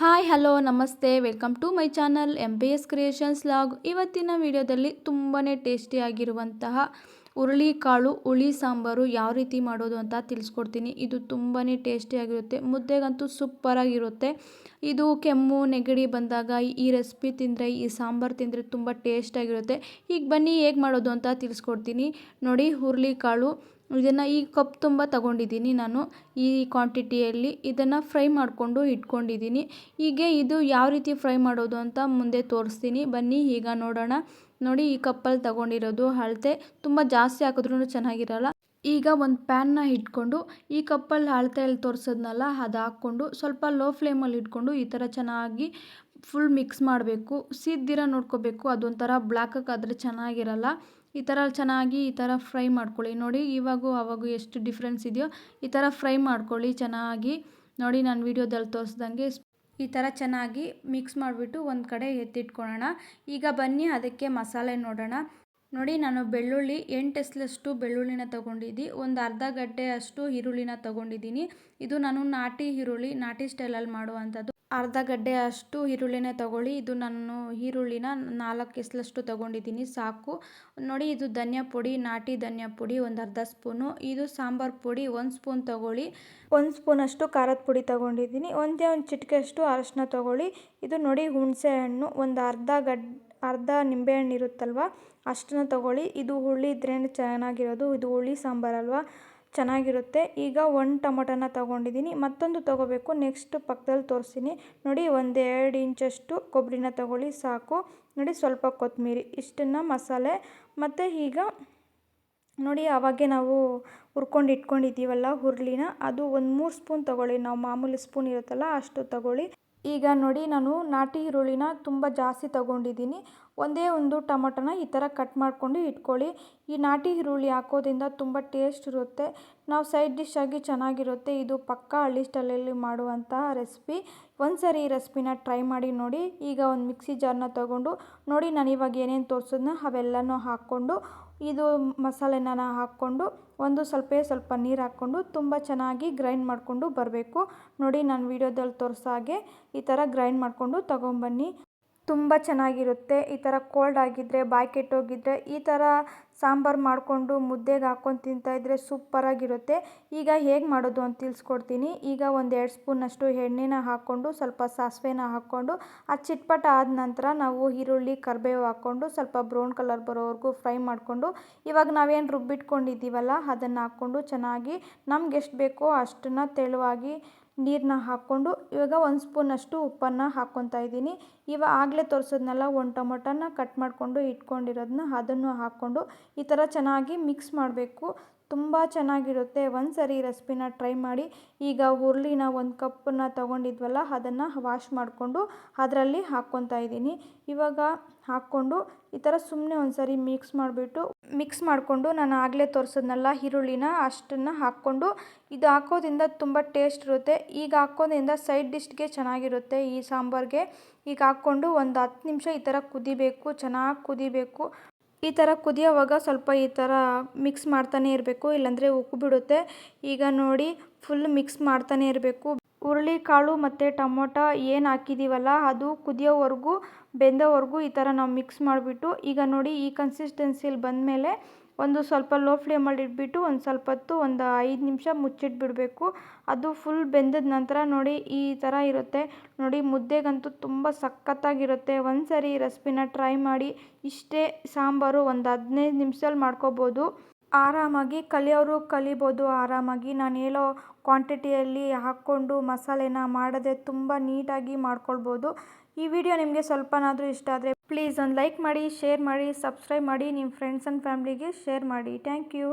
Hi, hello, ನಮಸ್ತೆ. Welcome to my channel M B S creations log ಇವತ್ತಿನ ವಿಡಿಯೋದಲ್ಲಿ ತುಂಬಾ ಟೇಸ್ಟಿಯಾಗಿರುವಂತಹ ಹುರುಳಿಕಾಳು, ಹುಳಿ ಸಾಂಬಾರು ಯಾವ ರೀತಿ ಮಾಡೋದು ಅಂತ ತಿಳಿಸ್ಕೊಡ್ತೀನಿ. ಇದು ತುಂಬಾ ಟೇಸ್ಟಿಯಾಗಿರುತ್ತೆ ಮುದ್ದೆಗಂತೂ ಸೂಪರಾಗಿರುತ್ತೆ ಇದು ಕೆಮ್ಮು, ನೆಗಡಿ ಬಂದಾಗ ಈ ರೆಸಿಪಿ ತಿಂದರೆ, ಈ ಸಾಂಬಾರು ತಿಂದರೆ ತುಂಬ ಟೇಸ್ಟಾಗಿರುತ್ತೆ ಈಗ ಬನ್ನಿ ಹೇಗೆ ಮಾಡೋದು ಅಂತ ತಿಳಿಸ್ಕೊಡ್ತೀನಿ. ನೋಡಿ, ಹುರುಳಿಕಾಳು ಇದನ್ನು ಈ ಕಪ್ ತುಂಬ ತಗೊಂಡಿದ್ದೀನಿ ನಾನು. ಈ ಕ್ವಾಂಟಿಟಿಯಲ್ಲಿ ಇದನ್ನು ಫ್ರೈ ಮಾಡಿಕೊಂಡು ಇಟ್ಕೊಂಡಿದ್ದೀನಿ. ಹೀಗೆ ಇದು ಯಾವ ರೀತಿ ಫ್ರೈ ಮಾಡೋದು ಅಂತ ಮುಂದೆ ತೋರಿಸ್ತೀನಿ. ಬನ್ನಿ, ಈಗ ನೋಡೋಣ. ನೋಡಿ, ಈ ಕಪ್ಪಲ್ಲಿ ತಗೊಂಡಿರೋದು ಅಳತೆ ತುಂಬ ಜಾಸ್ತಿ ಹಾಕಿದ್ರೂ ಚೆನ್ನಾಗಿರಲ್ಲ. ಈಗ ಒಂದು ಪ್ಯಾನ್ನ ಇಟ್ಕೊಂಡು ಈ ಕಪ್ಪಲ್ಲಿ ಅಳತೆಯಲ್ಲಿ ತೋರಿಸೋದ್ನಲ್ಲ, ಅದು ಹಾಕ್ಕೊಂಡು ಸ್ವಲ್ಪ ಲೋ ಫ್ಲೇಮಲ್ಲಿ ಇಟ್ಕೊಂಡು ಈ ಥರ ಚೆನ್ನಾಗಿ ಫುಲ್ ಮಿಕ್ಸ್ ಮಾಡಬೇಕು. ಸಿದ್ದಿರ ನೋಡ್ಕೋಬೇಕು. ಅದೊಂಥರ ಬ್ಲ್ಯಾಕಾಗಿ ಆದರೆ ಚೆನ್ನಾಗಿರಲ್ಲ. ಈ ಥರ ಚೆನ್ನಾಗಿ ಈ ಥರ ಫ್ರೈ ಮಾಡ್ಕೊಳ್ಳಿ. ನೋಡಿ, ಇವಾಗೂ ಅವಾಗೂ ಎಷ್ಟು ಡಿಫ್ರೆನ್ಸ್ ಇದೆಯೋ ಈ ಥರ ಫ್ರೈ ಮಾಡ್ಕೊಳ್ಳಿ ಚೆನ್ನಾಗಿ. ನೋಡಿ, ನಾನು ವೀಡಿಯೋದಲ್ಲಿ ತೋರಿಸ್ದಂಗೆ ಈ ಥರ ಚೆನ್ನಾಗಿ ಮಿಕ್ಸ್ ಮಾಡಿಬಿಟ್ಟು ಒಂದು ಕಡೆ ಎತ್ತಿಟ್ಕೊಳ್ಳೋಣ. ಈಗ ಬನ್ನಿ, ಅದಕ್ಕೆ ಮಸಾಲೆ ನೋಡೋಣ. ನೋಡಿ, ನಾನು ಬೆಳ್ಳುಳ್ಳಿ ಎಂಟು ಎಸ್ಲಷ್ಟು ಬೆಳ್ಳುಳ್ಳಿನ ತೊಗೊಂಡಿದ್ದಿ, ಒಂದು ಅರ್ಧ ಗಡ್ಡೆ ಅಷ್ಟು ಈರುಳ್ಳಿನ ತೊಗೊಂಡಿದ್ದೀನಿ. ಇದು ನಾನು ನಾಟಿ ಈರುಳ್ಳಿ, ನಾಟಿ ಸ್ಟೈಲಲ್ಲಿ ಮಾಡುವಂಥದ್ದು. ಅರ್ಧ ಗಡ್ಡೆ ಅಷ್ಟು ಈರುಳ್ಳಿನೇ ತಗೊಳ್ಳಿ. ಇದು ನಾನು ಈರುಳ್ಳಿನ ನಾಲ್ಕು ಎಸ್ಲಷ್ಟು ತೊಗೊಂಡಿದ್ದೀನಿ, ಸಾಕು. ನೋಡಿ, ಇದು ಧನಿಯಾ ಪುಡಿ, ನಾಟಿ ಧನಿಯಾ ಪುಡಿ, ಒಂದು ಅರ್ಧ ಸ್ಪೂನು. ಇದು ಸಾಂಬಾರು ಪುಡಿ, ಒಂದು ಸ್ಪೂನ್ ತೊಗೊಳ್ಳಿ. ಒಂದು ಸ್ಪೂನಷ್ಟು ಖಾರದ ಪುಡಿ ತೊಗೊಂಡಿದ್ದೀನಿ. ಒಂದೇ ಒಂದು ಚಿಟಿಕೆಯಷ್ಟು ಅರಶಿನ ತೊಗೊಳ್ಳಿ. ಇದು ನೋಡಿ, ಹುಣಸೆ ಹಣ್ಣು, ಒಂದು ಅರ್ಧ ಗಡ್, ಅರ್ಧ ನಿಂಬೆಹಣ್ಣು ಇರುತ್ತಲ್ವ ಅಷ್ಟನ್ನು ತೊಗೊಳ್ಳಿ. ಇದು ಹುಳಿ ಇದ್ರೇ ಚೆನ್ನಾಗಿರೋದು. ಇದು ಹುಳಿ ಸಾಂಬಾರಲ್ವ ಚೆನ್ನಾಗಿರುತ್ತೆ. ಈಗ ಒಂದು ಟೊಮೊಟೊನ ತೊಗೊಂಡಿದ್ದೀನಿ ಮತ್ತೊಂದು ತೊಗೋಬೇಕು. ನೆಕ್ಸ್ಟ್ ಪಕ್ಕದಲ್ಲಿ ತೋರಿಸ್ತೀನಿ. ನೋಡಿ ಒಂದು ಎರಡು ಇಂಚಷ್ಟು ಕೊಬ್ಬರಿನ ತೊಗೊಳ್ಳಿ. ಸಾಕು. ನೋಡಿ, ಸ್ವಲ್ಪ ಕೊತ್ತಂಬರಿ ಇಷ್ಟನ್ನು ಮಸಾಲೆ. ಮತ್ತು ಈಗ ನೋಡಿ ಆವಾಗೆ ನಾವು ಹುರ್ಕೊಂಡು ಇಟ್ಕೊಂಡಿದ್ದೀವಲ್ಲ ಹುರುಳಿನ, ಅದು ಒಂದು ಮೂರು ಸ್ಪೂನ್ ತೊಗೊಳ್ಳಿ. ನಾವು ಮಾಮೂಲಿ ಸ್ಪೂನ್ ಇರುತ್ತಲ್ಲ, ಅಷ್ಟು ತೊಗೊಳ್ಳಿ. ಈಗ ನೋಡಿ, ನಾನು ನಾಟಿ ಈರುಳ್ಳಿನ ತುಂಬ ಜಾಸ್ತಿ ತೊಗೊಂಡಿದ್ದೀನಿ ಒಂದೇ ಒಂದು ಟೊಮೊಟೊನ ಈ ಥರ ಕಟ್ ಮಾಡಿಕೊಂಡು ಇಟ್ಕೊಳ್ಳಿ. ಈ ನಾಟಿ ಈರುಳ್ಳಿ ಹಾಕೋದ್ರಿಂದ ತುಂಬ ಟೇಸ್ಟ್ ಇರುತ್ತೆ. ನಾವು ಸೈಡ್ ಡಿಶ್ ಆಗಿ ಚೆನ್ನಾಗಿರುತ್ತೆ. ಇದು ಪಕ್ಕ ಹಳ್ಳಿ ಸ್ಟೈಲಲ್ಲಿ ಮಾಡುವಂತಹ ರೆಸಿಪಿ. ಒಂದು ಸರಿ ಈ ರೆಸಿಪಿನ ಟ್ರೈ ಮಾಡಿ ನೋಡಿ. ಈಗ ಒಂದು ಮಿಕ್ಸಿ ಜಾರ್ನ ತೊಗೊಂಡು ನೋಡಿ ನಾನು ಇವಾಗ ಏನೇನು ತೋರಿಸೋದನ್ನ ಅವೆಲ್ಲನೂ ಹಾಕ್ಕೊಂಡು ಇದು ಮಸಾಲೆನ ಹಾಕ್ಕೊಂಡು ಒಂದು ಸ್ವಲ್ಪ ಸ್ವಲ್ಪ ನೀರು ಹಾಕ್ಕೊಂಡು ತುಂಬ ಚೆನ್ನಾಗಿ ಗ್ರೈಂಡ್ ಮಾಡಿಕೊಂಡು ಬರಬೇಕು. ನೋಡಿ ನಾನು ವೀಡಿಯೋದಲ್ಲಿ ತೋರಿಸೋ ಹಾಗೆ ಈ ಥರ ಗ್ರೈಂಡ್ ಮಾಡಿಕೊಂಡು ತೊಗೊಂಬನ್ನಿ. ತುಂಬ ಚೆನ್ನಾಗಿರುತ್ತೆ. ಈ ಥರ ಕೋಲ್ಡ್ ಆಗಿದ್ದರೆ ಬಾಯಿ ಕೆಟ್ಟೋಗಿದ್ದರೆ ಈ ಥರ ಸಾಂಬಾರು ಮಾಡಿಕೊಂಡು ಮುದ್ದೆಗೆ ಹಾಕ್ಕೊಂಡು ತಿಂತಾಯಿದ್ರೆ ಸೂಪ್ಪರಾಗಿರುತ್ತೆ ಈಗ ಹೇಗೆ ಮಾಡೋದು ಅಂತ ತಿಳಿಸ್ಕೊಡ್ತೀನಿ. ಈಗ ಒಂದು ಎರಡು ಸ್ಪೂನಷ್ಟು ಎಣ್ಣೆನ ಹಾಕ್ಕೊಂಡು ಸ್ವಲ್ಪ ಸಾಸಿವೆನ ಹಾಕ್ಕೊಂಡು ಅದು ಚಿಟ್ಪಟ ಆದ ನಂತರ ನಾವು ಈರುಳ್ಳಿ, ಕರಿಬೇವು ಹಾಕ್ಕೊಂಡು ಸ್ವಲ್ಪ ಬ್ರೌನ್ ಕಲರ್ ಬರೋವರೆಗೂ ಫ್ರೈ ಮಾಡಿಕೊಂಡು, ಇವಾಗ ನಾವೇನು ರುಬ್ಬಿಟ್ಕೊಂಡಿದ್ದೀವಲ್ಲ, ಅದನ್ನು ಹಾಕ್ಕೊಂಡು ಚೆನ್ನಾಗಿ ನಮ್ಗೆ ಎಷ್ಟು ಬೇಕೋ ಅಷ್ಟನ್ನು ತೆಳುವಾಗಿ ನೀರನ್ನ ಹಾಕ್ಕೊಂಡು ಇವಾಗ ಒಂದು ಸ್ಪೂನಷ್ಟು ಉಪ್ಪನ್ನು ಹಾಕ್ಕೊತಾ ಇದ್ದೀನಿ. ಇವಾಗ ಆಗಲೇ ತೋರಿಸೋದ್ನೆಲ್ಲ, ಒಂದು ಟೊಮೊಟೊನ ಕಟ್ ಮಾಡಿಕೊಂಡು ಇಟ್ಕೊಂಡಿರೋದನ್ನ ಅದನ್ನು ಹಾಕ್ಕೊಂಡು ಈ ಥರ ಚೆನ್ನಾಗಿ ಮಿಕ್ಸ್ ಮಾಡಬೇಕು. ತುಂಬ ಚೆನ್ನಾಗಿರುತ್ತೆ. ಒಂದು ಸರಿ ರೆಸಿಪಿನ ಟ್ರೈ ಮಾಡಿ, ಈಗ ಹುರುಳಿನ ಒಂದು ಕಪ್ಪನ್ನ ತಗೊಂಡಿದ್ವಲ್ಲ, ಅದನ್ನು ವಾಶ್ ಮಾಡಿಕೊಂಡು ಅದರಲ್ಲಿ ಹಾಕ್ಕೊತಾ ಇದ್ದೀನಿ. ಇವಾಗ ಹಾಕ್ಕೊಂಡು ಈ ಥರ ಸುಮ್ಮನೆ ಒಂದು ಸರಿ ಮಿಕ್ಸ್ ಮಾಡಿಬಿಟ್ಟು ಮಿಕ್ಸ್ ಮಾಡಿಕೊಂಡು ನಾನು ಆಗಲೇ ತೋರಿಸಿದ್ನಲ್ಲ ಈರುಳ್ಳಿನ, ಅಷ್ಟನ್ನು ಹಾಕ್ಕೊಂಡು, ಇದು ಹಾಕೋದ್ರಿಂದ ತುಂಬ ಟೇಸ್ಟ್ ಇರುತ್ತೆ. ಈಗ ಹಾಕೋದ್ರಿಂದ ಸೈಡ್ ಡಿಶ್ಗೆ ಚೆನ್ನಾಗಿರುತ್ತೆ ಈ ಸಾಂಬಾರಿಗೆ. ಈಗ ಹಾಕ್ಕೊಂಡು ಒಂದು ಹತ್ತು ನಿಮಿಷ ಈ ಥರ ಕುದಿಬೇಕು, ಚೆನ್ನಾಗಿ ಕುದಿಬೇಕು. ಈ ಥರ ಕುದಿಯೋವಾಗ ಸ್ವಲ್ಪ ಈ ಥರ ಮಿಕ್ಸ್ ಮಾಡ್ತಾನೆ ಇರಬೇಕು ಇಲ್ಲಾಂದರೆ ಉಕ್ಕು ಬಿಡುತ್ತೆ. ಈಗ ನೋಡಿ ಫುಲ್ ಮಿಕ್ಸ್ ಮಾಡ್ತಾನೆ ಇರಬೇಕು. ಹುರುಳಿಕಾಳು ಮತ್ತು ಟೊಮೊಟೊ ಏನು ಹಾಕಿದ್ದೀವಲ್ಲ ಅದು ಕುದಿಯೋವರೆಗೂ, ಬೆಂದೋವರೆಗೂ ಈ ಥರ ನಾವು ಮಿಕ್ಸ್ ಮಾಡಿಬಿಟ್ಟು, ಈಗ ನೋಡಿ ಈ ಕನ್ಸಿಸ್ಟೆನ್ಸಿಲಿ ಬಂದಮೇಲೆ ಒಂದು ಸ್ವಲ್ಪ ಲೋ ಫ್ಲೇಮಲ್ಲಿ ಇಟ್ಬಿಟ್ಟು ಒಂದು ಸ್ವಲ್ಪ ಹೊತ್ತು ಒಂದು ಐದು ನಿಮಿಷ ಮುಚ್ಚಿಟ್ಬಿಡಬೇಕು. ಅದು ಫುಲ್ ಬೆಂದದ ನಂತರ ನೋಡಿ ಈ ಥರ ಇರುತ್ತೆ. ನೋಡಿ ಮುದ್ದೆಗಂತೂ ತುಂಬ ಸಖತ್ತಾಗಿರುತ್ತೆ. ಒಂದು ಸರಿ ರೆಸ್ಪಿನ ಟ್ರೈ ಮಾಡಿ, ಇಷ್ಟೇ ಸಾಂಬಾರು ಒಂದು ಹದಿನೈದು ನಿಮಿಷದಲ್ಲಿ ಮಾಡ್ಕೋಬೋದು. ಆರಾಮಾಗಿ, ಕಲಿಯೋರು ಕಲಿಬೋದು ಆರಾಮಾಗಿ. ನಾನು ಹೇಳೋ ಕ್ವಾಂಟಿಟಿಯಲ್ಲಿ ಹಾಕ್ಕೊಂಡು ಮಸಾಲೆನ ಮಾಡದೆ ತುಂಬ ನೀಟಾಗಿ ಮಾಡ್ಕೊಳ್ಬೋದು. ಈ ವಿಡಿಯೋ ನಿಮಗೆ ಸ್ವಲ್ಪನಾದರೂ ಇಷ್ಟ ಆದರೆ ಪ್ಲೀಸ್ ಒಂದು ಲೈಕ್ ಮಾಡಿ ಶೇರ್ ಮಾಡಿ ಸಬ್ಸ್ಕ್ರೈಬ್ ಮಾಡಿ ನಿಮ್ಮ ಫ್ರೆಂಡ್ಸ್ ಆ್ಯಂಡ್ ಫ್ಯಾಮ್ಲಿಗೆ ಶೇರ್ ಮಾಡಿ. Thank you